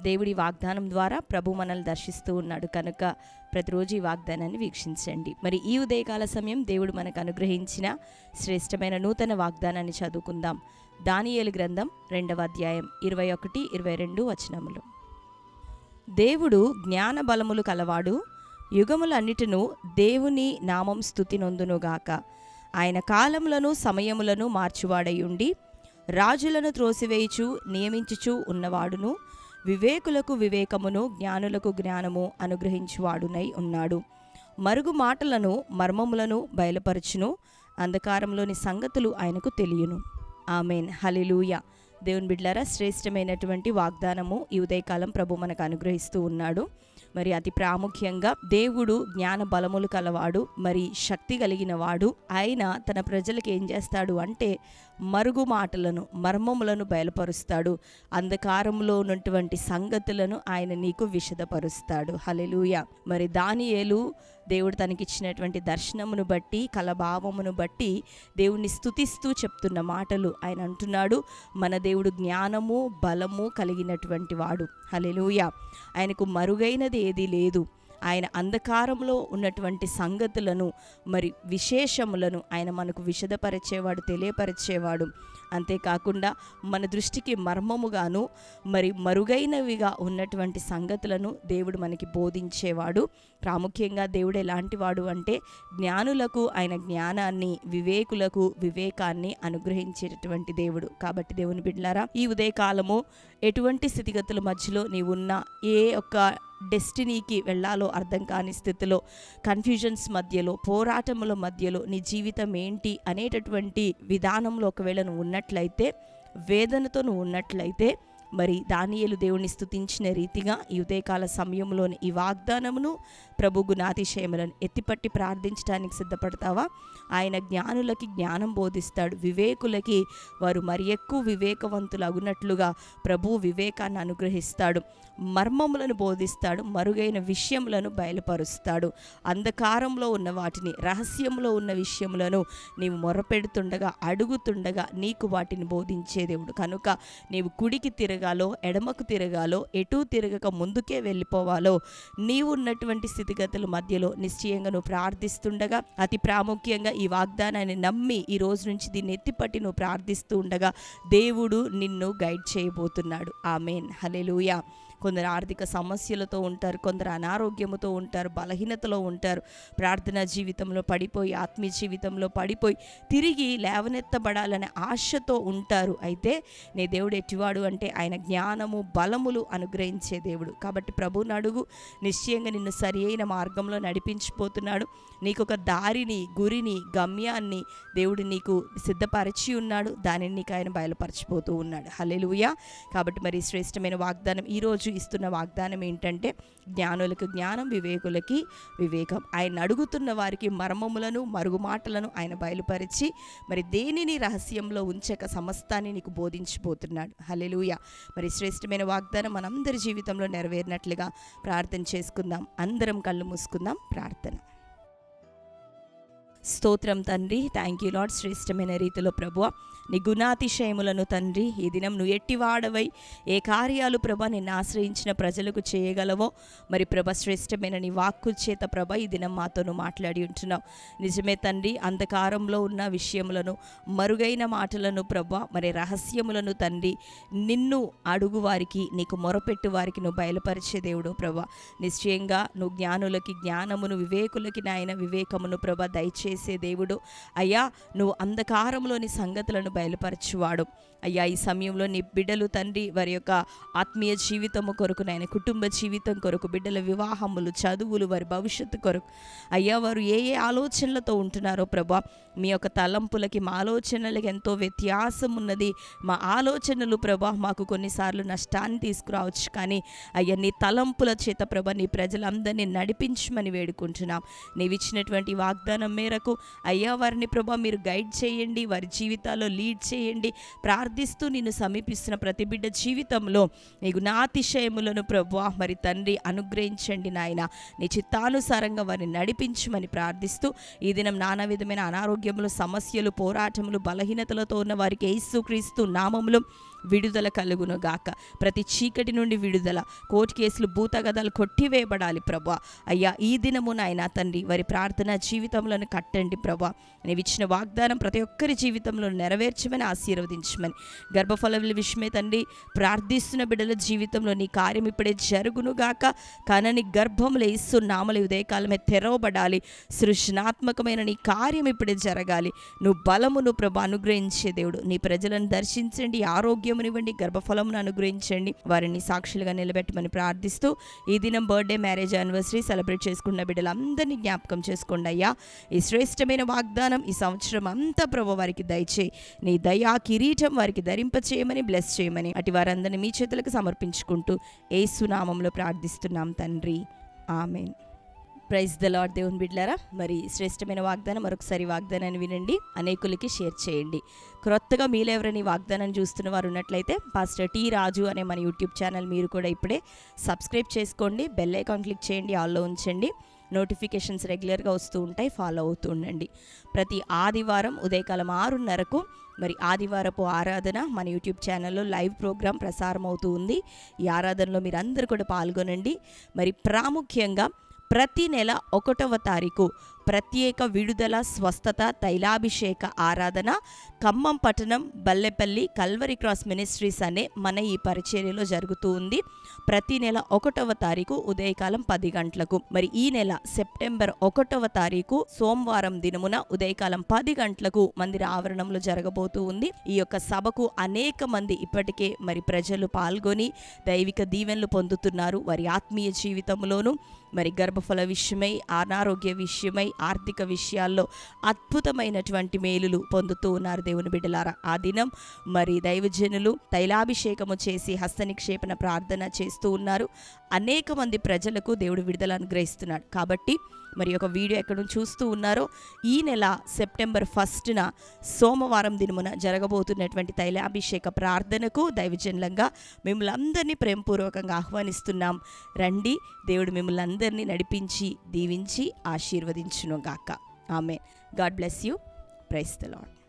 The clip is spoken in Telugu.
దేవుడి వాగ్దానం ద్వారా ప్రభు మనల్ని దర్శిస్తూ ఉన్నాడు. కనుక ప్రతిరోజు ఈ వాగ్దానాన్ని వీక్షించండి. మరి ఈ ఉదయకాల సమయం దేవుడు మనకు అనుగ్రహించిన శ్రేష్టమైన నూతన వాగ్దానాన్ని చదువుకుందాం. దానియేలు గ్రంథం రెండవ అధ్యాయం ఇరవై ఒకటి ఇరవై రెండు వచనములు. దేవుడు జ్ఞాన బలములు కలవాడు యుగములన్నిటిను దేవుని నామం స్థుతి నొందునుగాక ఆయన కాలములను సమయములను మార్చువాడై ఉండి రాజులను త్రోసివేయుచు నియమించుచు ఉన్నవాడును వివేకులకు వివేకమును జ్ఞానులకు జ్ఞానము అనుగ్రహించువాడునై ఉన్నాడు. మరుగు మాటలను మర్మములను బయలుపరచును. అంధకారంలోని సంగతులు ఆయనకు తెలియను. ఆమెన్. హలిలూయ దేవుని బిడ్లారా శ్రేష్టమైనటువంటి వాగ్దానము ఈ ఉదయకాలం ప్రభు మనకు అనుగ్రహిస్తూ ఉన్నాడు. మరి అతి ప్రాముఖ్యంగా దేవుడు జ్ఞాన బలములు కలవాడు మరి శక్తి కలిగిన వాడు. ఆయన తన ప్రజలకు ఏం చేస్తాడు అంటే మరుగు మాటలను మర్మములను బయలుపరుస్తాడు. అంధకారంలో ఉన్నటువంటి సంగతులను ఆయన నీకు విషదపరుస్తాడు. హలెలుయ మరి దానియేలు దేవుడు తనకిచ్చినటువంటి దర్శనమును బట్టి కలభావమును బట్టి దేవుణ్ణి స్తుతిస్తూ చెప్తున్న మాటలు ఆయన అంటున్నాడు. మన దేవుడు జ్ఞానము బలము కలిగినటువంటి వాడు. హలెలూయ ఆయనకు మరుగైనది ఏదీ లేదు. ఆయన అంధకారంలో ఉన్నటువంటి సంగతులను మరి విశేషములను ఆయన మనకు విషదపరిచేవాడు తెలియపరిచేవాడు. అంతేకాకుండా మన దృష్టికి మర్మముగాను మరి మరుగైనవిగా ఉన్నటువంటి సంగతులను దేవుడు మనకి బోధించేవాడు. ప్రాముఖ్యంగా దేవుడు ఎలాంటి వాడు అంటే జ్ఞానులకు ఆయన జ్ఞానాన్ని వివేకులకు వివేకాన్ని అనుగ్రహించేటటువంటి దేవుడు. కాబట్టి దేవుని బిడ్డలారా ఈ ఉదయకాలము ఎటువంటి స్థితిగతుల మధ్యలో నీవున్న ఏ ఒక్క డెస్టినీకి వెళ్ళాలో అర్థం కాని స్థితిలో కన్ఫ్యూజన్స్ మధ్యలో పోరాటముల మధ్యలో నీ జీవితం ఏంటి అనేటటువంటి విధానంలో ఒకవేళ నువ్వు ఉన్నట్లయితే వేదనతో నువ్వు ఉన్నట్లయితే మరి దానియలు దేవుణ్ణి స్థుతించిన రీతిగా ఈ ఉదయకాల సమయంలోని ఈ వాగ్దానమును ప్రభు గుణాతిశయములను ఎత్తిపట్టి ప్రార్థించడానికి సిద్ధపడతావా? ఆయన జ్ఞానులకి జ్ఞానం బోధిస్తాడు. వివేకులకి వారు మరి ఎక్కువ వివేకవంతులు అగునట్లుగా ప్రభు వివేకాన్ని అనుగ్రహిస్తాడు. మర్మములను బోధిస్తాడు. మరుగైన విషయములను బయలుపరుస్తాడు. అంధకారంలో ఉన్న వాటిని రహస్యంలో ఉన్న విషయములను నీవు మొరపెడుతుండగా అడుగుతుండగా నీకు వాటిని బోధించే దేవుడు. కనుక నీవు కుడికి తిరగ తిరగాలో ఎడమకు తిరగాలో ఎటు తిరగక ముందుకే వెళ్ళిపోవాలో నీవు ఉన్నటువంటి స్థితిగతుల మధ్యలో నిశ్చయంగా నువ్వు ప్రార్థిస్తుండగా అతి ప్రాముఖ్యంగా ఈ వాగ్దానాన్ని నమ్మి ఈ రోజు నుంచి దీన్ని ఎత్తిపట్టి నువ్వు ప్రార్థిస్తూ ఉండగా దేవుడు నిన్ను గైడ్ చేయబోతున్నాడు. ఆమెన్. హలెలూయా కొందరు ఆర్థిక సమస్యలతో ఉంటారు కొందరు అనారోగ్యముతో ఉంటారు బలహీనతలో ఉంటారు. ప్రార్థనా జీవితంలో పడిపోయి ఆత్మీయ జీవితంలో పడిపోయి తిరిగి లేవనెత్తబడాలనే ఆశతో ఉంటారు. అయితే నీ దేవుడు ఎట్టివాడు అంటే ఆయన జ్ఞానము బలములు అనుగ్రహించే దేవుడు. కాబట్టి ప్రభువుని అడుగు నిశ్చయంగా నిన్ను సరి అయిన మార్గంలో నడిపించిపోతున్నాడు. నీకు ఒక దారిని గురిని గమ్యాన్ని దేవుడు నీకు సిద్ధపరిచి ఉన్నాడు. దానిని నీకు ఆయన బయలుపరచిపోతూ ఉన్నాడు. హలెలుయా కాబట్టి మరి శ్రేష్టమైన వాగ్దానం ఈరోజు ఇస్తున్న వాగ్దానం ఏంటంటే జ్ఞానులకు జ్ఞానం వివేకులకి వివేకం. ఆయన అడుగుతున్న వారికి మర్మములను మరుగు మాటలను ఆయన బయలుపరిచి మరి దేనిని రహస్యంలో ఉంచక సమస్తాన్ని నీకు బోధించిపోతున్నాడు. హలెలుయ మరి శ్రేష్టమైన వాగ్దానం మనందరి జీవితంలో నెరవేరినట్లుగా ప్రార్థన చేసుకుందాం. అందరం కళ్ళు మూసుకుందాం. ప్రార్థన. స్తోత్రం తండ్రి. థ్యాంక్ యూ లాడ్ శ్రేష్టమైన రీతిలో ప్రభు నీ గుణాతిశయములను తండ్రి ఈ దినం నువ్వు ఎట్టివాడవై ఏ కార్యాలు ప్రభ నిన్ను ఆశ్రయించిన ప్రజలకు చేయగలవో మరి ప్రభ శ్రేష్టమైన నీ వాక్కు చేత ప్రభ ఈ దినం మాతో మాట్లాడి ఉంటున్నావు. నిజమే తండ్రి అంధకారంలో ఉన్న విషయములను మరుగైన మాటలను ప్రభ మరి రహస్యములను తండ్రి నిన్ను అడుగు వారికి నీకు మొరపెట్టు వారికి నువ్వు బయలుపరిచే దేవుడు ప్రభ. నిశ్చయంగా నువ్వు జ్ఞానులకి జ్ఞానమును వివేకులకి నాయన వివేకమును ప్రభ చేసే దేవుడు. అయ్యా నువ్వు అంధకారంలోని సంగతులను బయలుపరచువాడు. అయ్యా ఈ సమయంలో నీ బిడ్డలు తండ్రి వారి యొక్క ఆత్మీయ జీవితము కొరకు నాయన కుటుంబ జీవితం కొరకు బిడ్డల వివాహములు చదువులు వారి భవిష్యత్తు కొరకు. అయ్యా వారు ఏ ఏ ఆలోచనలతో ఉంటున్నారో ప్రభా మీ యొక్క తలంపులకి మా ఆలోచనలకి ఎంతో వ్యత్యాసం ఉన్నది మా ఆలోచనలు ప్రభా మాకు కొన్నిసార్లు నష్టాన్ని తీసుకురావచ్చు. కానీ అయ్యా నీ తలంపుల చేత ప్రభ నీ ప్రజలందరినీ నడిపించమని వేడుకుంటున్నాం. నీవిచ్చినటువంటి వాగ్దానం మేరకు బిడ్డలకు అయ్యా వారిని ప్రభా మీరు గైడ్ చేయండి వారి జీవితాల్లో లీడ్ చేయండి. ప్రార్థిస్తూ నిన్ను సమీపిస్తున్న ప్రతి బిడ్డ జీవితంలో నీ గుణాతిశయములను ప్రభా మరి తండ్రి అనుగ్రహించండి నాయన. నీ చిత్తానుసారంగా వారిని నడిపించమని ప్రార్థిస్తూ ఈ దినం నానా విధమైన అనారోగ్యములు సమస్యలు పోరాటములు బలహీనతలతో ఉన్న వారికి యేసుక్రీస్తు నామములు విడుదల కలుగును గాక ప్రతి చీకటి నుండి విడుదల. కోర్టు కేసులు భూతగదాలు కొట్టివేయబడాలి ప్రభా అయ్యా ఈ దినము నాయన తండ్రి వారి ప్రార్థన జీవితంలోని కట్టండి ప్రభా నీవు ఇచ్చిన వాగ్దానం ప్రతి ఒక్కరి జీవితంలో నెరవేర్చమని ఆశీర్వదించమని. గర్భఫలముల విషయమే తండ్రి ప్రార్థిస్తున్న బిడ్డల జీవితంలో నీ కార్యం ఇప్పుడే జరుగును గాక కనని గర్భములు ఇస్తు నామలు ఉదయకాలమే తెరవబడాలి. సృజనాత్మకమైన నీ కార్యం ఇప్పుడే జరగాలి. నువ్వు బలమును ప్రభ అనుగ్రహించే దేవుడు. నీ ప్రజలను దర్శించండి. ధైర్యమునివ్వండి గర్భఫలమును అనుగ్రహించండి. వారిని సాక్షులుగా నిలబెట్టమని ప్రార్థిస్తూ ఈ దినం బర్త్డే మ్యారేజ్ యానివర్సరీ సెలబ్రేట్ చేసుకున్న బిడ్డలందరినీ జ్ఞాపకం చేసుకోండి అయ్యా. ఈ శ్రేష్టమైన వాగ్దానం ఈ సంవత్సరం అంతా ప్రభు వారికి దయచేయి. నీ దయా కిరీటం వారికి ధరింపచేయమని బ్లెస్ చేయమని అటు వారందరినీ మీ చేతులకు సమర్పించుకుంటూ ఏసునామంలో ప్రార్థిస్తున్నాం తండ్రి. ఆమెన్. ప్రైజ్ ద లాడ్ దేవుని బిడ్లారా. మరి శ్రేష్టమైన వాగ్దానం మరొకసారి వాగ్దానాన్ని వినండి. అనేకులకి షేర్ చేయండి. క్రొత్తగా మీలో వాగ్దానాన్ని చూస్తున్న వారు ఉన్నట్లయితే పాస్టర్ టీ రాజు అనే మన యూట్యూబ్ ఛానల్ మీరు కూడా ఇప్పుడే సబ్స్క్రైబ్ చేసుకోండి. బెల్ ఐకాన్ క్లిక్ చేయండి. ఆల్లో ఉంచండి. నోటిఫికేషన్స్ రెగ్యులర్గా వస్తూ ఉంటాయి. ఫాలో అవుతూ ఉండండి. ప్రతి ఆదివారం ఉదయకాలం ఆరున్నరకు మరి ఆదివారపు ఆరాధన మన యూట్యూబ్ ఛానల్లో లైవ్ ప్రోగ్రాం ప్రసారం అవుతూ ఉంది. ఈ ఆరాధనలో మీరు అందరూ కూడా పాల్గొనండి. మరి ప్రాముఖ్యంగా ప్రతి నెల ఒకటవ తారీఖు ప్రత్యేక విడుదల స్వస్థత తైలాభిషేక ఆరాధన ఖమ్మం పట్టణం బల్లెపల్లి కల్వరి క్రాస్ మినిస్ట్రీస్ అనే మన ఈ పరిచర్యలో జరుగుతూ ఉంది. ప్రతి నెల ఒకటవ తారీఖు ఉదయకాలం పది గంటలకు. మరి ఈ నెల సెప్టెంబర్ ఒకటవ తారీఖు సోమవారం దినమున ఉదయకాలం పది గంటలకు మందిర ఆవరణంలో జరగబోతూ ఉంది. ఈ యొక్క సభకు అనేక మంది ఇప్పటికే మరి ప్రజలు పాల్గొని దైవిక దీవెనలు పొందుతున్నారు. వారి ఆత్మీయ జీవితంలోనూ మరి గర్భఫల విషయమై అనారోగ్య విషయమై ఆర్థిక విషయాల్లో అద్భుతమైనటువంటి మేలులు పొందుతూ ఉన్నారు దేవుని బిడ్డలారా. ఆ దినం మరి దైవజనులు తైలాభిషేకము చేసి హస్తనిక్షేపణ ప్రార్థన చేస్తూ ఉన్నారు. అనేక మంది ప్రజలకు దేవుడు విడుదల అనుగ్రహిస్తున్నాడు. కాబట్టి మరి ఒక వీడియో ఎక్కడ నుంచి చూస్తూ ఉన్నారో ఈ నెల సెప్టెంబర్ ఫస్ట్న సోమవారం దినమున జరగబోతున్నటువంటి తైలాభిషేక ప్రార్థనకు దైవజనులంగా మిమ్మల్ని అందరినీ ప్రేమపూర్వకంగా ఆహ్వానిస్తున్నాం. రండి దేవుడు మిమ్మల్ని అందరినీ నడిపించి దీవించి ఆశీర్వదించును గాక ఆమె God bless you. Praise the Lord